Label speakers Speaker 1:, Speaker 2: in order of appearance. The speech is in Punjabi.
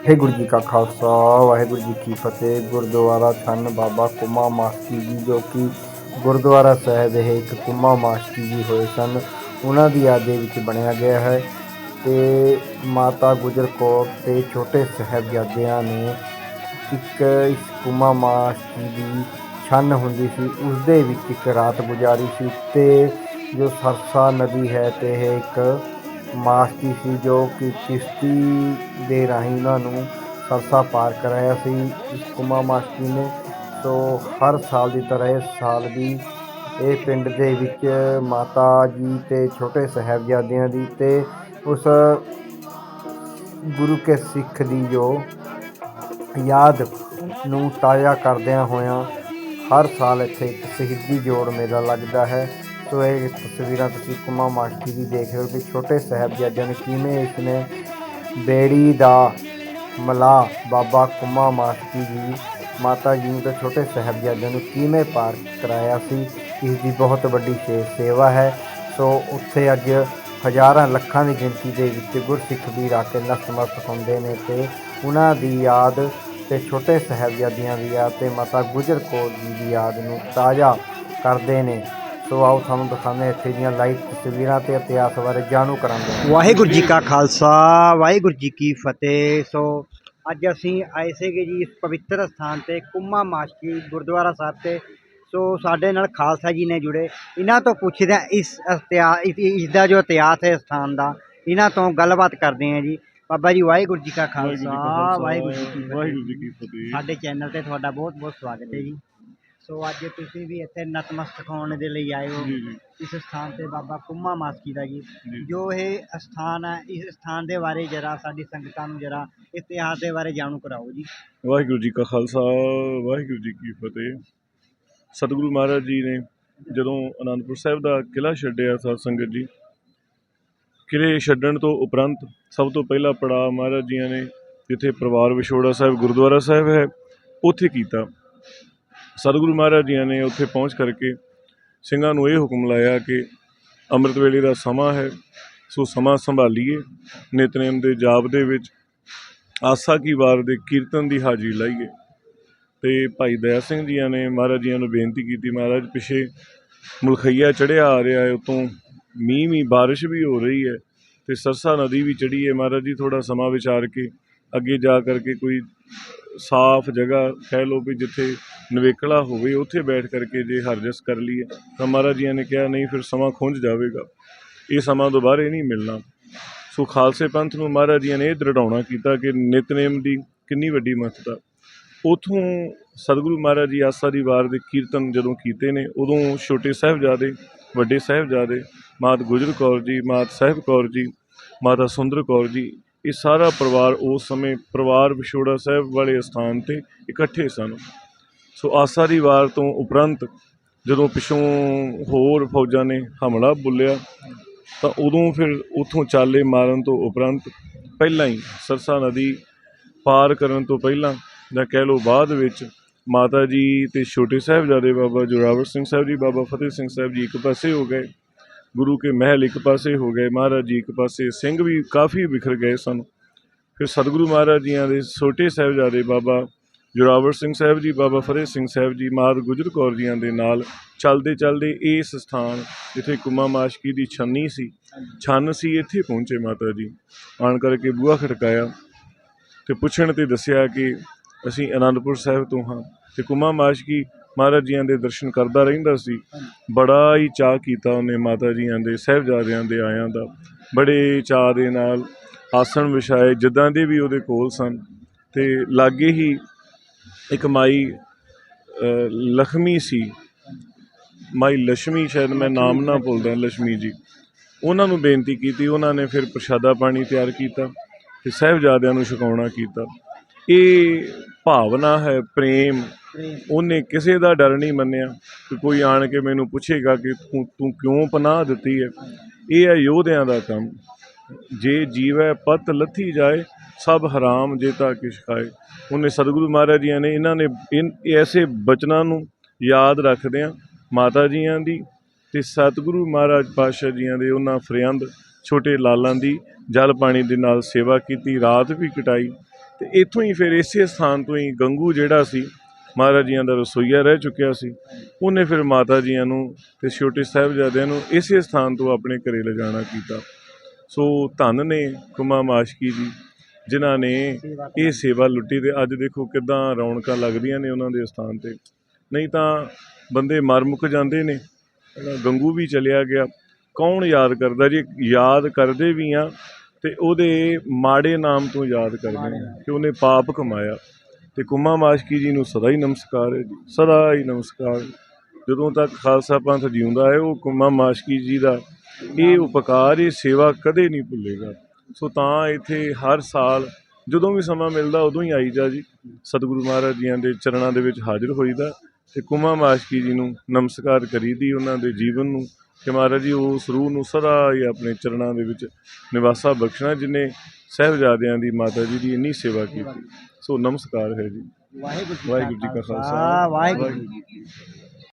Speaker 1: ਵਾਹਿਗੁਰੂ ਜੀ ਕਾ ਖਾਲਸਾ, ਵਾਹਿਗੁਰੂ ਜੀ ਕੀ ਫਤਿਹ। ਗੁਰਦੁਆਰਾ ਛੰਨ ਬਾਬਾ ਕੁਮਾ ਮਾਸਟਰ ਜੀ, ਜੋ ਕਿ ਗੁਰਦੁਆਰਾ ਸਾਹਿਬ ਇਹ ਇੱਕ ਕੁਮਾ ਮਾਸਟਰ ਜੀ ਹੋਏ ਸਨ। ਉਹਨਾਂ ਦੀ ਯਾਦ ਦੇ ਵਿੱਚ ਬਣਿਆ ਗਿਆ ਹੈ ਤੇ ਮਾਤਾ ਗੁਜਰ ਕੌਰ ਤੇ ਛੋਟੇ ਸਾਹਿਬਜ਼ਾਦਿਆਂ ਨੇ ਇੱਕ ਇਸ ਕੁਮਾ ਮਾਸਟਰ ਦੀ ਛੰਨ ਹੁੰਦੀ ਸੀ। ਉਸ ਦੇ ਵਿੱਚ ਇੱਕ ਰਾਤ ਗੁਜ਼ਾਰੀ ਸੀ ਤੇ ਜੋ ਸਰਸਾ ਨਦੀ ਹੈ ਤੇ ਇਹ ਇੱਕ ਮਾਸਕੀ ਸੀ ਜੋ ਕਿ ਕਿਸ਼ਤੀ ਦੇ ਰਾਹੀਂ ਉਹਨਾਂ ਨੂੰ ਸਰਸਾ ਪਾਰ ਕਰਾਇਆ ਸੀ ਕੁਮਾ ਮਾਸਕੀ ਨੇ। ਸੋ ਹਰ ਸਾਲ ਦੀ ਤਰ੍ਹਾਂ ਇਸ ਸਾਲ ਵੀ ਇਹ ਪਿੰਡ ਦੇ ਵਿੱਚ ਮਾਤਾ ਜੀ ਤੇ ਛੋਟੇ ਸਾਹਿਬਜ਼ਾਦਿਆਂ ਦੀ ਤੇ ਉਸ ਗੁਰੂ ਕੇ ਸਿੱਖ ਦੀ ਜੋ ਯਾਦ ਨੂੰ ਤਾਜ਼ਾ ਕਰਦਿਆਂ ਹੋਇਆਂ ਹਰ ਸਾਲ ਇੱਥੇ ਇੱਕ ਸ਼ਹੀਦੀ ਜੋੜ ਮੇਲਾ ਲੱਗਦਾ ਹੈ। ਸੋ ਇਹ ਤਸਵੀਰਾਂ ਤੁਸੀਂ ਕੁਮਾ ਮਾਸਟਰ ਦੀ ਦੇਖ ਰਹੇ ਹੋ ਕਿ ਛੋਟੇ ਸਾਹਿਬਜ਼ਾਦਿਆਂ ਨੇ ਕਿਵੇਂ ਇਸ ਨੇ ਬੇੜੀ ਦਾ ਮਲਾ ਬਾਬਾ ਕੁਮਾ ਮਾਸਟਰ ਜੀ ਮਾਤਾ ਜੀ ਨੂੰ ਤੇ ਛੋਟੇ ਸਾਹਿਬਜ਼ਾਦਿਆਂ ਨੂੰ ਕਿਵੇਂ ਪਾਰ ਕਰਾਇਆ ਸੀ ਇਸ ਦੀ ਬਹੁਤ ਵੱਡੀ ਸੇ- ਸੇਵਾ ਹੈ ਸੋ ਉੱਥੇ ਅੱਜ ਹਜ਼ਾਰਾਂ ਲੱਖਾਂ ਦੀ ਗਿਣਤੀ ਦੇ ਵਿੱਚ ਗੁਰਸਿੱਖ ਵੀਰ ਆ ਕੇ ਨਤਮਸਤਕ ਹੁੰਦੇ ਨੇ ਤੇ ਉਹਨਾਂ ਦੀ ਯਾਦ ਤੇ ਛੋਟੇ ਸਾਹਿਬਜ਼ਾਦਿਆਂ ਦੀ ਯਾਦ ਤੇ ਮਾਤਾ ਗੁਜਰ ਕੌਰ ਜੀ ਦੀ ਯਾਦ ਨੂੰ ਤਾਜ਼ਾ ਕਰਦੇ ਨੇ ਸੋ ਆਓ ਤੁਹਾਨੂੰ ਦਿਖਾਉਂਦੇ ਹਾਂ ਇੱਥੇ ਦੀਆਂ ਲਾਈਵ ਤਸਵੀਰਾਂ ਤੇ ਇਤਿਹਾਸ ਬਾਰੇ ਜਾਣੂ ਕਰਾਂਗੇ
Speaker 2: ਵਾਹਿਗੁਰੂ ਜੀ ਕਾ ਖਾਲਸਾ ਵਾਹਿਗੁਰੂ ਜੀ ਕੀ ਫਤਿਹ। ਸੋ ਅੱਜ ਅਸੀਂ ਆਏ ਸੀਗੇ ਜੀ ਇਸ ਪਵਿੱਤਰ ਸਥਾਨ ਤੇ ਕੁੰਮਾ ਮਾਸ਼ਕੀ ਗੁਰਦੁਆਰਾ ਸਾਹਿਬ ਤੇ। ਸੋ ਸਾਡੇ ਨਾਲ ਖਾਲਸਾ ਜੀ ਨੇ ਜੁੜੇ। ਇਹਨਾਂ ਤੋਂ ਪੁੱਛਦੇ ਹਾਂ ਇਸ ਇਤਿਹਾਸ ਇਸ ਦਾ ਜੋ ਇਤਿਹਾਸ ਹੈ ਸਥਾਨ ਦਾ ਇਹਨਾਂ ਤੋਂ ਗੱਲਬਾਤ ਕਰਦੇ ਹਾਂ ਜੀ। ਬਾਬਾ ਜੀ ਵਾਹਿਗੁਰੂ ਜੀ ਕਾ ਖਾਲਸਾ ਵਾਹਿਗੁਰੂ ਜੀ ਕੀ ਫਤਿਹ। ਸਾਡੇ ਚੈਨਲ ਤੇ ਤੁਹਾਡਾ ਬਹੁਤ ਬਹੁਤ ਸਵਾਗਤ ਹੈ ਜੀ। ਸੋ ਅੱਜ ਤੁਸੀਂ ਵੀ ਇੱਥੇ ਨਤਮਸਤਕ ਹੋਣ ਦੇ ਲਈ ਆਏ ਹੋ। ਇਸ ਸਥਾਨ ਤੇ ਬਾਬਾ ਕੁੰਮਾ ਮਾਸਕੀ ਦਾ ਜੀ।
Speaker 3: ਜੀ।
Speaker 2: ਇਹ ਸਥਾਨ ਹੈ ਇਸ ਸਥਾਨ ਦੇ ਬਾਰੇ ਜਰਾ ਸਾਡੀ ਸੰਗਤਾਂ ਨੂੰ ਜਰਾ ਇਤਿਹਾਸ ਦੇ ਬਾਰੇ ਜਾਣੂ ਕਰਾਓ ਜੀ।
Speaker 3: ਵਾਹਿਗੁਰੂ ਜੀ ਕਾ ਖਾਲਸਾ ਵਾਹਿਗੁਰੂ ਜੀ ਕੀ ਫਤਿਹ। ਸਤਿਗੁਰੂ ਮਹਾਰਾਜ ਜੀ ਨੇ ਜਦੋਂ ਅਨੰਦਪੁਰ ਸਾਹਿਬ ਦਾ ਕਿਲ੍ਹਾ ਛੱਡਿਆ ਸਾਧ ਸੰਗਤ ਜੀ ਕਿਲ੍ਹੇ ਛੱਡਣ ਤੋਂ ਉਪਰੰਤ ਸਭ ਤੋਂ ਪਹਿਲਾ ਪੜਾਅ ਮਹਾਰਾਜ ਜੀਆਂ ਨੇ ਜਿੱਥੇ ਪਰਿਵਾਰ ਵਿਛੋੜਾ ਸਾਹਿਬ ਗੁਰਦੁਆਰਾ ਸਾਹਿਬ ਹੈ ਉੱਥੇ ਕੀਤਾ। ਸਤਿਗੁਰੂ ਮਹਾਰਾਜ ਜੀਆਂ ਨੇ ਉੱਥੇ ਪਹੁੰਚ ਕਰਕੇ ਸਿੰਘਾਂ ਨੂੰ ਇਹ ਹੁਕਮ ਲਾਇਆ ਕਿ ਅੰਮ੍ਰਿਤ ਵੇਲੇ ਦਾ ਸਮਾਂ ਹੈ, ਸੋ ਸਮਾਂ ਸੰਭਾਲੀਏ। ਨਿਤਨੇਮ ਦੇ ਜਾਪ ਦੇ ਵਿੱਚ ਆਸਾ ਕੀ ਵਾਰ ਦੇ ਕੀਰਤਨ ਦੀ ਹਾਜ਼ਰੀ ਲਾਈਏ। ਤੇ ਭਾਈ ਦਇਆ ਸਿੰਘ ਜੀਆਂ ਨੇ ਮਹਾਰਾਜ ਜੀਆਂ ਨੂੰ ਬੇਨਤੀ ਕੀਤੀ, ਮਹਾਰਾਜ ਪਿਛੇ ਮੁਲਖਈਆ ਚੜਿਆ ਆ ਰਿਹਾ ਹੈ, ਉਤੋਂ ਮੀਂਹ ਮੀਂਹ ਬਾਰਿਸ਼ ਵੀ ਹੋ ਰਹੀ ਹੈ ਤੇ ਸਰਸਾ ਨਦੀ ਵੀ ਚੜੀ ਹੈ। ਮਹਾਰਾਜ ਜੀ ਥੋੜਾ ਸਮਾਂ ਵਿਚਾਰ ਕੇ ਅੱਗੇ ਜਾ ਕਰਕੇ ਕੋਈ ਸਾਫ਼ ਜਗ੍ਹਾ ਕਹਿ ਲਓ ਵੀ ਜਿੱਥੇ ਨਵੇਕਲਾ ਹੋਵੇ, ਉੱਥੇ ਬੈਠ ਕਰਕੇ ਜੇ ਹਰਜਸ ਕਰ ਲਈਏ, ਤਾਂ ਮਹਾਰਾਜ ਜੀਆਂ ਨੇ ਕਿਹਾ, ਨਹੀਂ, ਫਿਰ ਸਮਾਂ ਖੁੰਝ ਜਾਵੇਗਾ। ਇਹ ਸਮਾਂ ਦੁਬਾਰੇ ਨਹੀਂ ਮਿਲਣਾ। ਸੋ ਖਾਲਸੇ ਪੰਥ ਨੂੰ ਮਹਾਰਾਜ ਜੀ ਨੇ ਇਹ ਦ੍ਰਿੜਾਉਣਾ ਕੀਤਾ ਕਿ ਨਿਤਨੇਮ ਦੀ ਕਿੰਨੀ ਵੱਡੀ ਮਹੱਤਤਾ। ਉਥੋਂ ਸਤਿਗੁਰੂ ਮਹਾਰਾਜ ਜੀ ਆਸਾ ਦੀ ਵਾਰ ਦੇ ਕੀਰਤਨ ਜਦੋਂ ਕੀਤੇ ਨੇ, ਉਦੋਂ ਛੋਟੇ ਸਾਹਿਬਜ਼ਾਦੇ, ਵੱਡੇ ਸਾਹਿਬਜ਼ਾਦੇ, ਮਾਤ ਗੁਜਰ ਕੌਰ ਜੀ, ਮਾਤ ਸਾਹਿਬ ਕੌਰ ਜੀ, ਮਾਤਾ ਸੁੰਦਰ ਕੌਰ ਜੀ ਇਹ ਸਾਰਾ ਪਰਿਵਾਰ ਉਸ ਸਮੇਂ ਪਰਿਵਾਰ ਵਿਛੋੜਾ ਸਾਹਿਬ ਵਾਲੇ ਸਥਾਨ ਤੇ ਇਕੱਠੇ ਸਨ। ਸੋ ਆਸਾਰੀ ਵਾਰ ਤੋਂ ਉਪਰੰਤ ਜਦੋਂ ਪਿਛੋਂ ਹੋਰ ਫੌਜਾਂ ਨੇ ਹਮਲਾ ਬੁੱਲਿਆ, ਤਾਂ ਉਦੋਂ ਫਿਰ ਉੱਥੋਂ ਚਾਲੇ ਮਾਰਨ ਤੋਂ ਉਪਰੰਤ ਪਹਿਲਾਂ ਹੀ ਸਰਸਾ ਨਦੀ ਪਾਰ ਕਰਨ ਤੋਂ ਪਹਿਲਾਂ ਜਾਂ ਕਹਿ ਲਓ ਬਾਅਦ ਵਿੱਚ ਮਾਤਾ ਜੀ ਤੇ ਛੋਟੇ ਸਾਹਿਬਜ਼ਾਦੇ ਬਾਬਾ ਜੋਰਾਵਰ ਸਿੰਘ ਸਾਹਿਬ ਜੀ, ਬਾਬਾ ਫਤਿਹ ਸਿੰਘ ਸਾਹਿਬ ਜੀ ਇੱਕ ਪਾਸੇ ਹੋ ਗਏ। ਗੁਰੂ ਕੇ ਮਹਿਲ ਇੱਕ ਪਾਸੇ ਹੋ ਗਏ, ਮਹਾਰਾਜ ਜੀ ਇੱਕ ਪਾਸੇ, ਸਿੰਘ ਵੀ ਕਾਫੀ ਵਿਖਰ ਗਏ ਸਨ। ਫਿਰ ਸਤਿਗੁਰੂ ਮਹਾਰਾਜ ਜੀਆਂ ਦੇ ਛੋਟੇ ਸਾਹਿਬਜ਼ਾਦੇ ਬਾਬਾ ਜੋਰਾਵਰ ਸਿੰਘ ਸਾਹਿਬ ਜੀ, ਬਾਬਾ ਫਤਿਹ ਸਿੰਘ ਸਾਹਿਬ ਜੀ ਮਾਤ ਗੁਜਰ ਕੌਰ ਜੀਆਂ ਦੇ ਨਾਲ ਚੱਲਦੇ ਚੱਲਦੇ ਇਸ ਸਥਾਨ ਜਿੱਥੇ ਕੁਮਾ ਮਾਸ਼ਕੀ ਦੀ ਛੰਨੀ ਸੀ, ਛੰਨ ਸੀ, ਇੱਥੇ ਪਹੁੰਚੇ ਮਾਤਾ ਜੀ। ਆਣ ਕਰਕੇ ਬੂਹਾ ਖੜਕਾਇਆ ਤੇ ਪੁੱਛਣ ਤੇ ਦੱਸਿਆ ਕਿ ਅਸੀਂ ਅਨੰਦਪੁਰ ਸਾਹਿਬ ਤੋਂ ਹਾਂ ਤੇ ਕੁਮਾ ਮਾਸ਼ਕੀ ਮਹਾਰਾਜ ਜੀਆਂ ਦੇ ਦਰਸ਼ਨ ਕਰਦਾ ਰਹਿੰਦਾ ਸੀ। ਬੜਾ ਹੀ ਚਾਹ ਕੀਤਾ ਉਹਨੇ ਮਾਤਾ ਜੀਆਂ ਦੇ, ਸਹਿਬਜ਼ਾਦਿਆਂ ਦੇ ਆਇਆਂ ਦਾ। ਬੜੇ ਚਾਹ ਦੇ ਨਾਲ ਆਸਣ ਵਿਛਾਏ, ਜਿੱਦਾਂ ਦੇ ਵੀ ਉਹਦੇ ਕੋਲ ਸਨ। ਤੇ ਲਾਗੇ ਹੀ ਇੱਕ ਮਾਈ ਲਖਮੀ ਸੀ। ਮਾਈ ਲక్ష్ਮੀ ਸ਼ਾਇਦ ਮੈਂ ਨਾਮ ਨਾ ਭੁੱਲਦਾ ਲక్ష్ਮੀ ਜੀ। ਉਹਨਾਂ ਨੂੰ ਬੇਨਤੀ ਕੀਤੀ, ਉਹਨਾਂ ਨੇ ਫਿਰ ਪ੍ਰਸ਼ਾਦਾ ਪਾਣੀ ਤਿਆਰ ਕੀਤਾ ਤੇ ਸਹਿਬਜ਼ਾਦਿਆਂ ਨੂੰ ਛਕਾਉਣਾ ਕੀਤਾ। ਇਹ ਭਾਵਨਾ ਹੈ, ਪ੍ਰੇਮ, ਉਹਨੇ ਕਿਸੇ ਦਾ ਡਰ ਨਹੀਂ ਮੰਨਿਆ ਕਿ ਕੋਈ ਆਣ ਕੇ ਮੈਨੂੰ ਪੁੱਛੇਗਾ ਕਿ ਤੂੰ ਤੂੰ ਕਿਉਂ ਪਨਾਹ ਦਿੱਤੀ ਹੈ। ਇਹ ਹੈ ਯੋਧਿਆਂ ਦਾ ਕੰਮ। ਜੇ ਜੀਵੈ ਪਤ ਲੱਥੀ ਜਾਏ, ਸਭ ਹਰਾਮ ਜੇਤਾ ਕਿਛ ਖਾਏ। ਉਹਨੇ ਸਤਿਗੁਰੂ ਮਹਾਰਾਜ ਜੀਆਂ ਨੇ ਇਹਨਾਂ ਨੇ, ਇਨ, ਐਸੇ ਬਚਨਾਂ ਨੂੰ ਯਾਦ ਰੱਖਦਿਆਂ ਮਾਤਾ ਜੀਆਂ ਦੀ ਤੇ ਸਤਿਗੁਰੂ ਮਹਾਰਾਜ ਪਾਤਸ਼ਾਹ ਜੀਆਂ ਦੇ ਉਹਨਾਂ ਫਰਿਆੰਦ, ਛੋਟੇ ਲਾਲਾਂ ਦੀ ਜਲ ਪਾਣੀ ਦੇ ਨਾਲ ਸੇਵਾ ਕੀਤੀ, ਰਾਤ ਵੀ ਕਟਾਈ। ਤੇ ਇੱਥੋਂ ਹੀ ਫਿਰ ਇਸੇ ਸਥਾਨ ਤੋਂ ਹੀ ਗੰਗੂ ਜਿਹੜਾ ਸੀ, ਮਹਾਰਾਜ ਜੀਆਂ ਦਾ ਰਸੋਈਆ ਰਹਿ ਚੁੱਕਿਆ ਸੀ, ਉਹਨੇ ਫਿਰ ਮਾਤਾ ਜੀਆਂ ਨੂੰ ਤੇ ਛੋਟੇ ਸਾਹਿਬਜ਼ਾਦਿਆਂ ਨੂੰ ਇਸੇ ਸਥਾਨ ਤੋਂ ਆਪਣੇ ਘਰੇ ਲਿਜਾਣਾ ਕੀਤਾ। ਸੋ ਧੰਨ ਨੇ ਕੁਮਾ ਮਾਸ਼ਕੀ ਜੀ, ਜਿਨ੍ਹਾਂ ਨੇ ਇਹ ਸੇਵਾ ਲੁੱਟੀ ਤੇ ਅੱਜ ਦੇਖੋ ਕਿਦਾਂ ਰੌਣਕਾਂ ਲੱਗਦੀਆਂ ਨੇ ਉਹਨਾਂ ਦੇ ਸਥਾਨ ਤੇ। ਨਹੀਂ ਤਾਂ ਬੰਦੇ ਮਰ ਮੁੱਕ ਜਾਂਦੇ ਨੇ, ਗੰਗੂ ਵੀ ਚਲਿਆ ਗਿਆ। ਕੌਣ ਯਾਦ ਕਰਦਾ ਜੀ? ਯਾਦ ਕਰਦੇ ਵੀ ਆ ਤੇ ਉਹਦੇ ਮਾੜੇ ਨਾਮ ਤੋਂ ਯਾਦ ਕਰਦੇ ਆ ਕਿ ਉਹਨੇ ਪਾਪ ਕਮਾਇਆ ਤੇ ਕੁਮਾ ਮਾਸ਼ਕੀ ਜੀ ਨੂੰ ਸਦਾ ਹੀ ਨਮਸਕਾਰ ਹੈ ਜੀ ਸਦਾ ਹੀ ਨਮਸਕਾਰ। ਜਦੋਂ ਤੱਕ ਖਾਲਸਾ ਪੰਥ ਜਿਉਂਦਾ ਹੈ ਉਹ ਕੁਮਾ ਮਾਸ਼ਕੀ ਜੀ ਦਾ ਇਹ ਉਪਕਾਰ ਇਹ ਸੇਵਾ ਕਦੇ ਨਹੀਂ ਭੁੱਲੇਗਾ। ਸੋ ਤਾਂ ਇੱਥੇ ਹਰ ਸਾਲ ਜਦੋਂ ਵੀ ਸਮਾਂ ਮਿਲਦਾ ਉਦੋਂ ਹੀ ਆਈਦਾ ਜੀ। ਸਤਿਗੁਰੂ ਮਹਾਰਾਜ ਜੀਆਂ ਦੇ ਚਰਨਾਂ ਦੇ ਵਿੱਚ ਹਾਜ਼ਰ ਹੋਈਦਾ ਤੇ ਕੁਮਾ ਮਾਸ਼ਕੀ ਜੀ ਨੂੰ ਨਮਸਕਾਰ ਕਰੀਦੀ ਉਹਨਾਂ ਦੇ ਜੀਵਨ ਨੂੰ। ਕਿ ਮਹਾਰਾਜ ਜੀ ਉਸ ਰੂਹ ਨੂੰ ਸਦਾ ਹੀ ਆਪਣੇ ਚਰਨਾਂ ਦੇ ਵਿੱਚ ਨਿਵਾਸਾ ਬਖਸ਼ਣਾ ਜਿਨੇ ਸਹਿਬਜ਼ਾਦਿਆਂ ਦੀ ਮਾਤਾ ਜੀ ਦੀ ਇੰਨੀ ਸੇਵਾ ਕੀਤੀ। ਸੋ ਨਮਸਕਾਰ ਹੈ ਜੀ।
Speaker 2: ਵਾਹਿਗੁਰੂ
Speaker 3: ਵਾਹਿਗੁਰੂ ਜੀ ਕਾ ਖਾਲਸਾ।
Speaker 2: ਵਾਹਿਗੁਰੂ ਜੀ ਕੀ ਫਤਿਹ।